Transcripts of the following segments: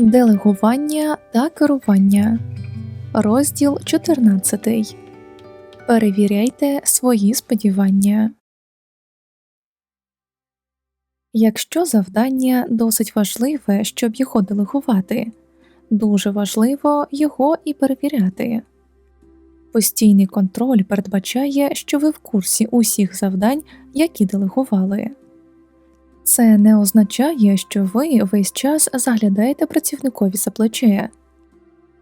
Делегування та керування. Розділ 14. Перевіряйте свої сподівання. Якщо завдання досить важливе, щоб його делегувати, дуже важливо його і перевіряти. Постійний контроль передбачає, що ви в курсі усіх завдань, які делегували. Це не означає, що ви весь час заглядаєте працівникові за плече.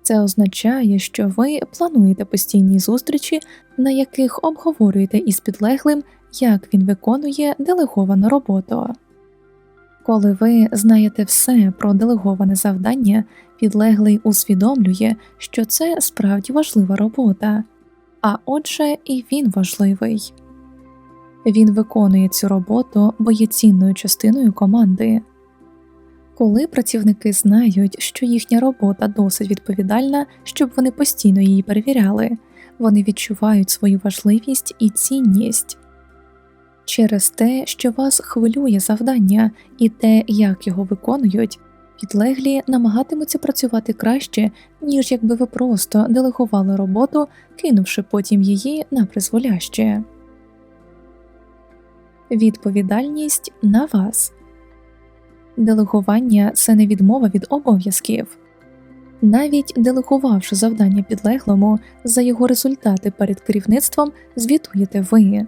Це означає, що ви плануєте постійні зустрічі, на яких обговорюєте із підлеглим, як він виконує делеговану роботу. Коли ви знаєте все про делеговане завдання, підлеглий усвідомлює, що це справді важлива робота, а отже, і він важливий. Він виконує цю роботу, бо є цінною частиною команди. Коли працівники знають, що їхня робота досить відповідальна, щоб вони постійно її перевіряли, вони відчувають свою важливість і цінність через те, що вас хвилює завдання і те, як його виконують, підлеглі намагатимуться працювати краще, ніж якби ви просто делегували роботу, кинувши потім її на призволяще. Відповідальність на вас. Делегування це не відмова від обов'язків. Навіть делегувавши завдання підлеглому, за його результати перед керівництвом звітуєте ви.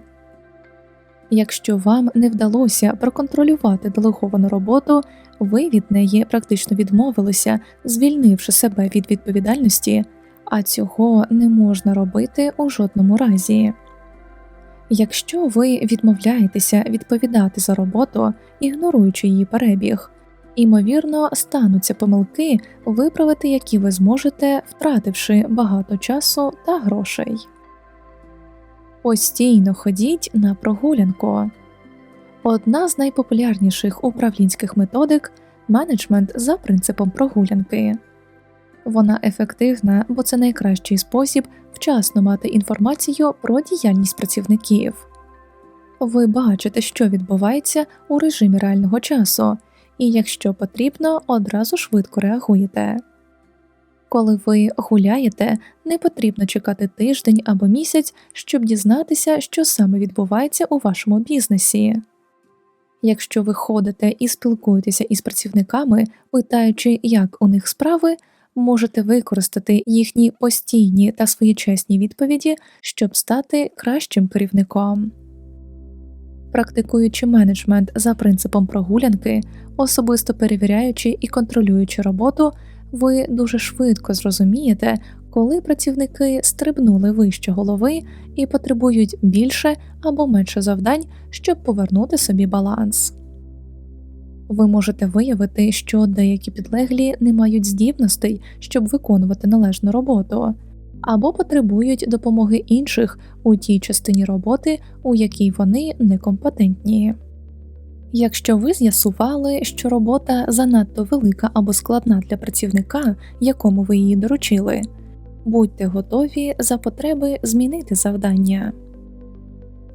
Якщо вам не вдалося проконтролювати делеговану роботу, ви від неї практично відмовилися, звільнивши себе від відповідальності, а цього не можна робити у жодному разі. Якщо ви відмовляєтеся відповідати за роботу, ігноруючи її перебіг, імовірно, стануться помилки, виправити які ви зможете, втративши багато часу та грошей. Постійно ходіть на прогулянку. Одна з найпопулярніших управлінських методик менеджмент за принципом прогулянки. Вона ефективна, бо це найкращий спосіб вчасно мати інформацію про діяльність працівників. Ви бачите, що відбувається у режимі реального часу, і якщо потрібно, одразу швидко реагуєте. Коли ви гуляєте, не потрібно чекати тиждень або місяць, щоб дізнатися, що саме відбувається у вашому бізнесі. Якщо ви ходите і спілкуєтеся із працівниками, питаючи, як у них справи, можете використати їхні постійні та своєчасні відповіді, щоб стати кращим керівником. Практикуючи менеджмент за принципом прогулянки, особисто перевіряючи і контролюючи роботу, ви дуже швидко зрозумієте, коли працівники стрибнули вище голови і потребують більше або менше завдань, щоб повернути собі баланс. Ви можете виявити, що деякі підлеглі не мають здібностей, щоб виконувати належну роботу, або потребують допомоги інших у тій частині роботи, у якій вони некомпетентні. Якщо ви з'ясували, що робота занадто велика або складна для працівника, якому ви її доручили, будьте готові за потреби змінити завдання.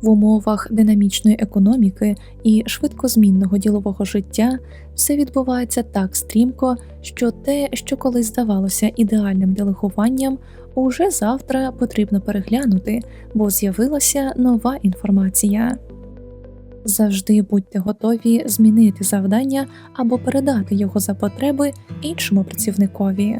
В умовах динамічної економіки і швидкозмінного ділового життя все відбувається так стрімко, що те, що колись здавалося ідеальним делегуванням, уже завтра потрібно переглянути, бо з'явилася нова інформація. Завжди будьте готові змінити завдання або передати його за потреби іншому працівникові.